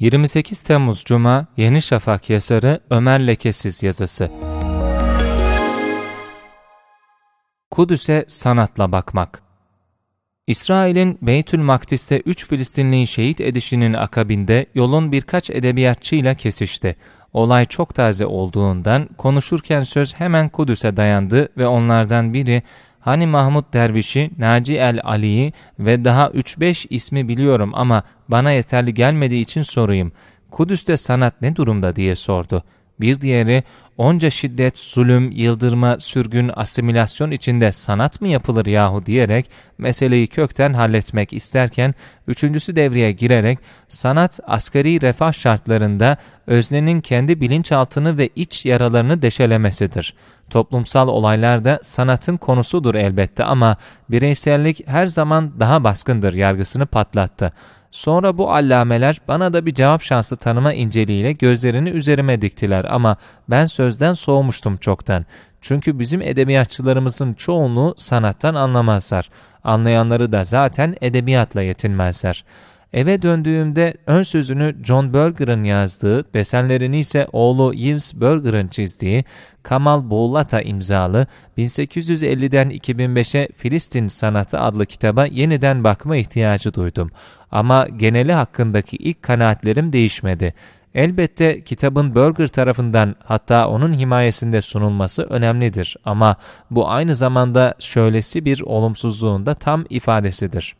28 Temmuz Cuma Yeni Şafak yazarı Ömer Lekesiz yazısı. Kudüs'e sanatla bakmak. İsrail'in Beytül Makdis'te 3 Filistinliyi şehit edişinin akabinde yolun birkaç edebiyatçıyla kesişti. Olay çok taze olduğundan konuşurken söz hemen Kudüs'e dayandı ve onlardan biri Hani Mahmut Derviş'i, Naci el Ali'yi ve daha 3-5 ismi biliyorum ama bana yeterli gelmediği için sorayım. Kudüs'te sanat ne durumda diye sordu. Bir diğeri onca şiddet, zulüm, yıldırma, sürgün, asimilasyon içinde sanat mı yapılır yahu diyerek meseleyi kökten halletmek isterken üçüncüsü devreye girerek sanat asgari refah şartlarında öznenin kendi bilinçaltını ve iç yaralarını deşelemesidir. Toplumsal olaylarda sanatın konusudur elbette ama bireysellik her zaman daha baskındır yargısını patlattı. Sonra bu allameler bana da bir cevap şansı tanıma inceliğiyle gözlerini üzerime diktiler ama ben sözden soğumuştum çoktan. Çünkü bizim edebiyatçılarımızın çoğunluğu sanattan anlamazlar. Anlayanları da zaten edebiyatla yetinmezler. Eve döndüğümde ön sözünü John Berger'ın yazdığı, desenlerini ise oğlu Yves Berger'ın çizdiği Kamal Boğlata imzalı 1850'den 2005'e Filistin Sanatı adlı kitaba yeniden bakma ihtiyacı duydum. Ama geneli hakkındaki ilk kanaatlerim değişmedi. Elbette kitabın Berger tarafından hatta onun himayesinde sunulması önemlidir ama bu aynı zamanda şöylesi bir olumsuzluğun da tam ifadesidir.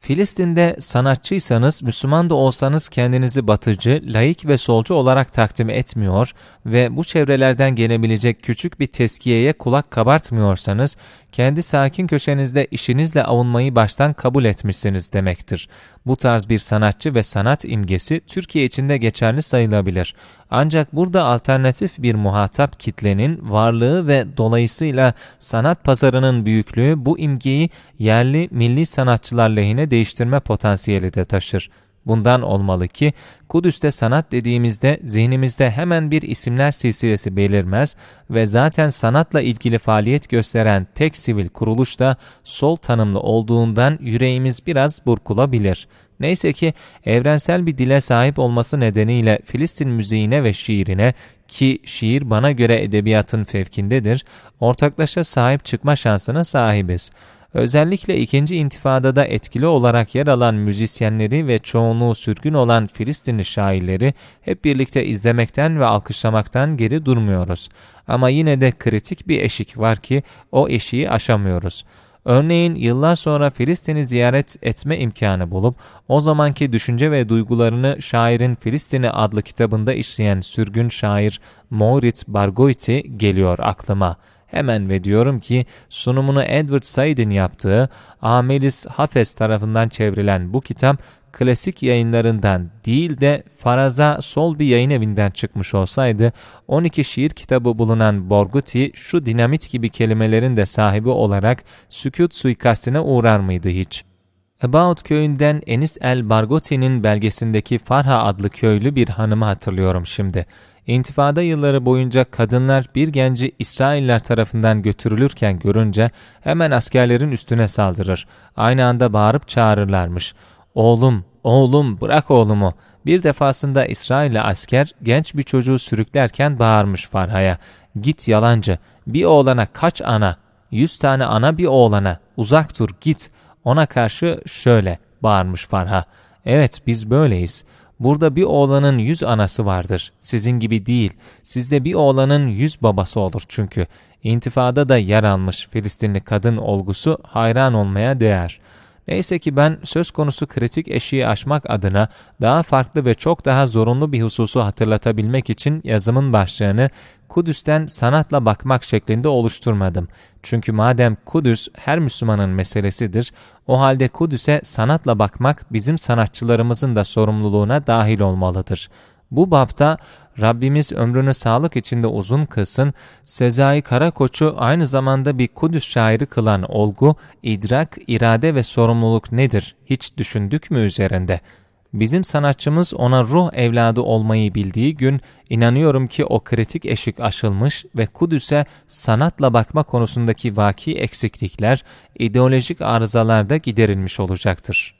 Filistin'de sanatçıysanız, Müslüman da olsanız kendinizi batıcı, laik ve solcu olarak takdim etmiyor ve bu çevrelerden gelebilecek küçük bir teskiyeye kulak kabartmıyorsanız, kendi sakin köşenizde işinizle avunmayı baştan kabul etmişsiniz demektir. Bu tarz bir sanatçı ve sanat imgesi Türkiye içinde geçerli sayılabilir. Ancak burada alternatif bir muhatap kitlenin varlığı ve dolayısıyla sanat pazarının büyüklüğü bu imgeyi yerli milli sanatçılar lehine değiştirme potansiyeli de taşır. Bundan olmalı ki Kudüs'te sanat dediğimizde zihnimizde hemen bir isimler silsilesi belirmez ve zaten sanatla ilgili faaliyet gösteren tek sivil kuruluş da sol tanımlı olduğundan yüreğimiz biraz burkulabilir. Neyse ki evrensel bir dile sahip olması nedeniyle Filistin müziğine ve şiirine ki şiir bana göre edebiyatın fevkindedir, ortaklaşa sahip çıkma şansına sahibiz. Özellikle ikinci intifadada etkili olarak yer alan müzisyenleri ve çoğunluğu sürgün olan Filistinli şairleri hep birlikte izlemekten ve alkışlamaktan geri durmuyoruz. Ama yine de kritik bir eşik var ki o eşiği aşamıyoruz. Örneğin yıllar sonra Filistin'i ziyaret etme imkanı bulup o zamanki düşünce ve duygularını şairin Filistin'i adlı kitabında işleyen sürgün şair Maurit Bargoiti geliyor aklıma. Hemen ve diyorum ki sunumunu Edward Said'in yaptığı Amelis Hafez tarafından çevrilen bu kitap klasik yayınlarından değil de faraza sol bir yayın evinden çıkmış olsaydı 12 şiir kitabı bulunan Borguti şu dinamit gibi kelimelerin de sahibi olarak sükut suikastine uğrar mıydı hiç? About köyünden Enis el Bargoti'nin belgesindeki Farha adlı köylü bir hanımı hatırlıyorum şimdi. İntifada yılları boyunca kadınlar bir genci İsrailler tarafından götürülürken görünce hemen askerlerin üstüne saldırır. Aynı anda bağırıp çağırırlarmış. Oğlum, oğlum bırak oğlumu. Bir defasında İsrail'li asker genç bir çocuğu sürüklerken bağırmış Farha'ya. Git yalancı, bir oğlana kaç ana, yüz tane ana bir oğlana, uzak dur git. Ona karşı şöyle bağırmış Farha. Evet biz böyleyiz. Burada bir oğlanın yüz anası vardır. Sizin gibi değil. Sizde bir oğlanın yüz babası olur çünkü. İntifada da yer almış Filistinli kadın olgusu hayran olmaya değer. Neyse ki ben söz konusu kritik eşiği aşmak adına daha farklı ve çok daha zorunlu bir hususu hatırlatabilmek için yazımın başlığını Kudüs'ten sanatla bakmak şeklinde oluşturmadım. Çünkü madem Kudüs her Müslümanın meselesidir, o halde Kudüs'e sanatla bakmak bizim sanatçılarımızın da sorumluluğuna dahil olmalıdır. Bu bapta Rabbimiz ömrünü sağlık içinde uzun kılsın, Sezai Karakoç'u aynı zamanda bir Kudüs şairi kılan olgu, idrak, irade ve sorumluluk nedir hiç düşündük mü üzerinde? Bizim sanatçımız ona ruh evladı olmayı bildiği gün inanıyorum ki o kritik eşik aşılmış ve Kudüs'e sanatla bakma konusundaki vaki eksiklikler, ideolojik arızalar da giderilmiş olacaktır.